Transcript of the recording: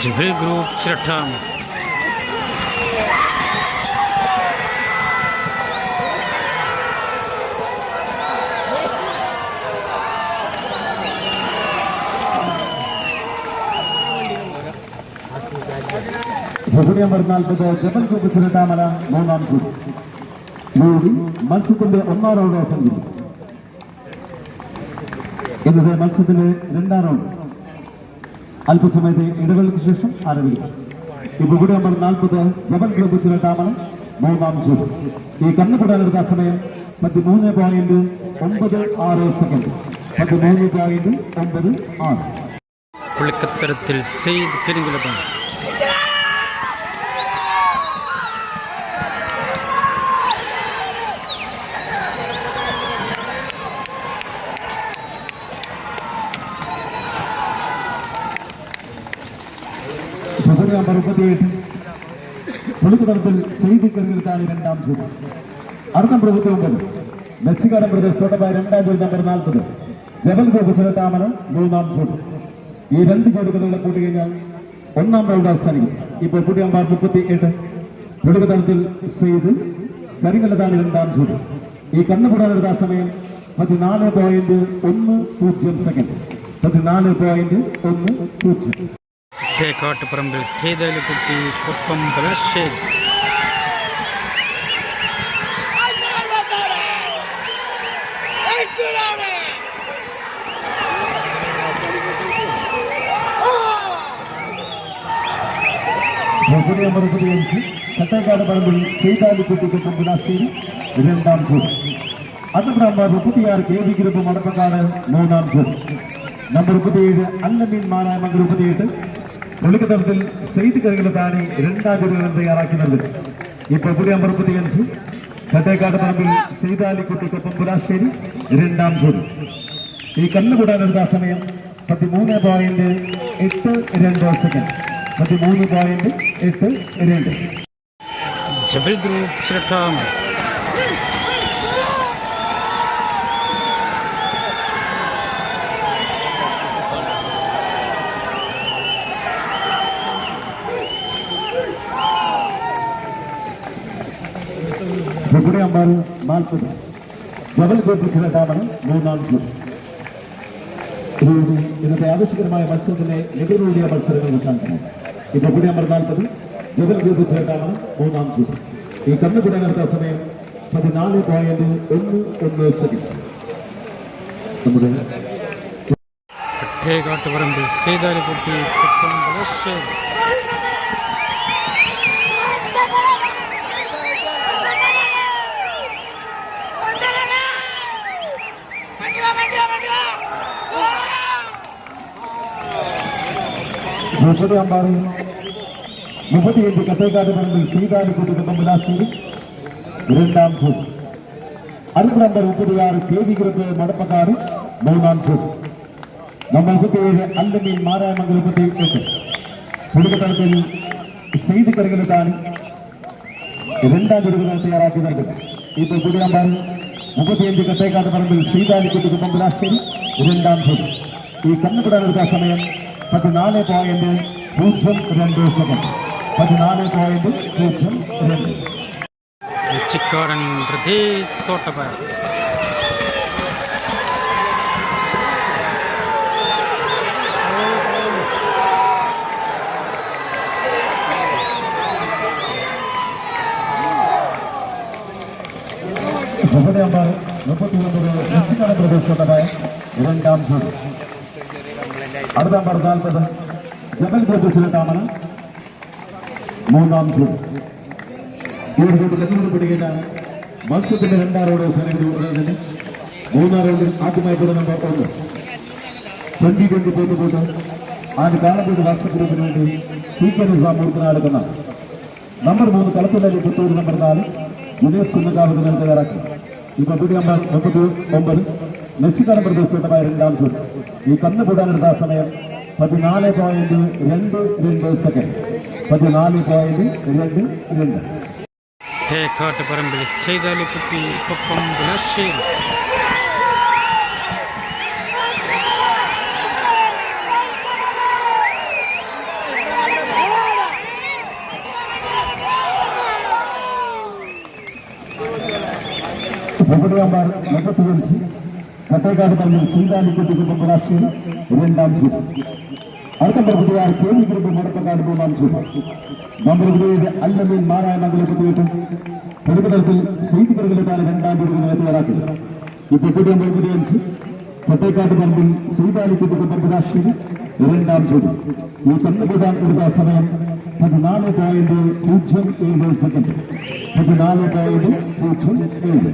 Jibil group ചിരട്ടാം ബഹുടി number നാൽപ്പത് ജബൽ ഗ്രൂപ്പ് ചിരട്ടാമല മൂന്നാം സൂട് യോഗി മത്സ്യത്തിന്റെ ഒന്നാം റൗണ്ട് അവസാനിക്കുന്നു. ഇന്നത്തെ മത്സ്യത്തിന്റെ രണ്ടാം റൗണ്ട് അല്പസമയത്തെ ഇടവേളയ്ക്ക് ശേഷം ആരംഭിക്കും. ബഹുടി നമ്പർ നാൽപ്പത് ജബൽ ഗ്രൂപ്പ് ചിരട്ടാമല മൂന്നാം സൂട് ഈ കണ്ണുകൂടാനെടുത്ത സമയം പതിമൂന്ന് പോയിന്റ് ഒമ്പത് ആറ് സെക്കൻഡ് പതിമൂന്ന് പോയിന്റ് ഒമ്പത് ആറ്. പുള്ളിക്കത്തരത്തിൽ സെയ്ദ് കരിങ്കുലത്താണ് ബഹുടി നമ്പർ മുപ്പത്തിയെട്ട് പുളിക്കുതളത്തിൽ സെയ്തി കരിഞ്ഞെടുത്താണ് രണ്ടാം സൂട് അടുത്ത പ്രഭുത്വ ഒമ്പത്. മെക്സിക്കാരൻ പ്രദേശ് രണ്ടാം ജോലി നമ്പർ നാൽപ്പത്. ജബൽ ഗോപു ചിരട്ടാമന മൂന്നാം സൂട് ഈ രണ്ട് ജോഡികളുടെ കൂട്ടി കഴിഞ്ഞാൽ ഒന്നാം റൗണ്ട് അവസാനിക്കും. ഇപ്പോൾ പുതിയ നമ്പർ മുപ്പത്തി എട്ട് പുളിക്കുതളത്തിൽ സെയ്ത് കരിങ്കല്ലതാണ് രണ്ടാം സൂട് ഈ കണ്ണുപുടാനെടുത്ത സമയം പതിനാല് പോയിന്റ് ഒന്ന് പൂജ്യം സെക്കൻഡ് പതിനാല് പോയിന്റ് ഒന്ന് പൂജ്യം. തേക്കാട്ടുപറമ്പിൽ സെയ്തലിക്കുട്ടി കൊപ്പം പുലശ്ശേരി ബഹുടി നമ്പർ മുപ്പത്തിയഞ്ച് കട്ടേക്കാട് പറമ്പിൽ സീതാലിക്കുട്ടിക്ക് കുമ്പനാശ്ശേരി രണ്ടാം ചൂട് അന്നപ്രാമ്പർ മുപ്പത്തിയാറ് കെ വി ഗ്രൂപ്പ് മടപ്പക്കാട് മൂന്നാം ചൂട് നമ്പർ മുപ്പത്തിയേഴ് അല്ലമീൻ മാനായമംഗൽ മുപ്പത്തിയെട്ട് വെളുക്കത്തരത്തിൽ സെയ്ത് കറികൾ താണി രണ്ടാം ചൂടുകളും തയ്യാറാക്കി നൽകും ഇപ്പോൾ പുതിയ നമ്പർ അഞ്ച് കട്ടേക്കാട് പറമ്പിൽ സീതാലിക്കുട്ടിക്കൊപ്പം പുലാശ്ശേരി രണ്ടാം ചോദ്യം ഈ കണ്ണുകൂടാനെടുത്ത സമയം പതിമൂന്ന് പോയിന്റ് എട്ട് രണ്ട് സെക്കൻഡ്. പതിമൂന്ന് പോയിന്റ് എട്ട് രണ്ട്. ഗ്രൂപ്പ് ചിരട്ടാം ബഹുടി അമ്പാറ് നാൽപ്പത് ജബൽ ഗോപിച്ചിട്ടാണ് മൂന്നാം ചൂട് ഇതോടെ ഇന്നത്തെ ആവശ്യകരമായ മത്സരത്തിലെ എതിരൂടിയ മത്സരങ്ങൾ അവസാനിക്കുന്നു. ഈ കൂടി അമ്പർ നാൽപ്പത് ജബൽ ഗോപിച്ചിട്ടാണ് മൂന്നാം ചൂട് ഈ കണ്ണുകൂടാൻ നടത്ത സമയം പതിനാല് പോയിന്റ് ഒന്ന് ഒന്ന് സെക്കൻഡ്. നമ്മുടെ തേക്കാട്ടുപറമ്പിൽ സെയ്താലിക്കുട്ടി കൊപ്പം അമ്പാറി മുപ്പത്തിയഞ്ച് കത്തേക്കാട് പറമ്പിൽ സീതാലിക്കുട്ടി കുട്ടമ്പലാശ്ശേരി രണ്ടാം ചൂട് അടുത്ത നമ്പർ മുപ്പത്തിയാറ് കെ വി ഗ്രൂപ്പ് മടപ്പക്കാട് മൂന്നാം ചൂട് നമ്പർ മുപ്പത്തിയേഴ് അല്ലമീൻ മാരായമംഗൽ മുപ്പത്തി എട്ട്. കുടുംബതലത്തിൽ സെയ്ത് കറികളെത്താണ് രണ്ടാം ചുടുകൾ തയ്യാറാക്കി നൽകുന്നു ഇപ്പോൾ പുതിയ നമ്പർ മുപ്പത്തിയഞ്ച് കത്തേക്കാട് പറമ്പിൽ സീതാലിക്കുട്ടി കുട്ടമ്പലാശ്ശേരി രണ്ടാം ചൂട് ഈ കണ്ണുപിടാനെടുത്ത സമയം പതിനാല് പോയിന്റ് പൂജ്യം രണ്ട് സെക്കൻഡ് പതിനാല് പോയിന്റ് പൂജ്യം രണ്ട് ചിക്കാടൻ പ്രദേശ് തോട്ടപ്പായ ബഹുടെ നമ്പർ മുപ്പത്തിയൊമ്പത് മെച്ചിക്കാട് പ്രദേശത്തോട്ടമായ രണ്ടാം ചൂട് അടുത്ത നമ്പർ നാൽപ്പത് ജബൽ ഗോപിച്ചിട്ടാണ് മൂന്നാം ചൂട് ഈ ഒരു ചൂട് ലഗ്നോട് പിടിക്കുകയാണ് മത്സ്യത്തിന്റെ രണ്ടാം റൗണ്ട് അവസാനിക്കുന്നത് മൂന്നാം റൗണ്ടിൽ ആദ്യമായിട്ടുള്ള നമ്പർ ഒന്ന് ട്വന്റി ട്വന്റി പോയിട്ട് പോയിട്ട് ആദ്യ കാലത്തോട് വാട്സപ്പ് ഗ്രൂപ്പിന് വേണ്ടി സൂപ്പർ നിസാം മൂർത്തിനാടുക്കുന്ന നമ്പർ മൂന്ന് കളത്തുള്ളി പുത്തൂർ നമ്പർ നാല് യുനേസ് കുന്നക്കാവ് ദിനം തയ്യാറാക്കി ഈ പദ്ധതി നമ്പർ മുപ്പത്തി ഒമ്പത് മെക്സിക്കൻ പ്രദേശത്തോട്ടമായ രണ്ടാം ചൂട് ഈ കന്നുകൂടാൻ എടുത്ത സമയം പതിനാല് പോയിന്റ് രണ്ട് രണ്ട് സെക്കൻഡ് പതിനാല് പോയിന്റ് രണ്ട് രണ്ട്. തേക്കാട്ടുപറമ്പിൽ ചെയ്താലിക്കുട്ടി കൊപ്പം ബുലശ്ശേരി പ്രകടനമാർ മുപ്പത്തിയഞ്ച് കട്ടേക്കാട് പറമ്പിൽ സീതാലിക്കുട്ടി കുടുംബരാശി രണ്ടാം ചൂട് അടുത്ത പ്രകൃതിയാർ കെ വി കുടുംബം മടപ്പക്കാട് മൂന്നാം ചൂട് മന്ത്രിയുടെ അല്ലമീൻ നാരായണങ്ങളെ കുത്തിയിട്ടും തെരുവുതലത്തിൽ സീറ്റ് പ്രകടനത്താണ് രണ്ടാം ചൂട് തയ്യാറാക്കി ഇപ്പോൾ പുതിയ അഞ്ച്. കട്ടേക്കാട് പറമ്പിൽ സീതാലിക്കുട്ടി കുടുംബ രാഷ്ട്രീയം രണ്ടാം ചൂട് ഈ കന്നുകൂടാൻ കൊടുത്ത സമയം പതിനാല് പോയിന്റ് പൂജ്യം ഏഴ് സെക്കൻഡ്. പതിനാല് പോയിന്റ് പൂജ്യം ഏഴ്.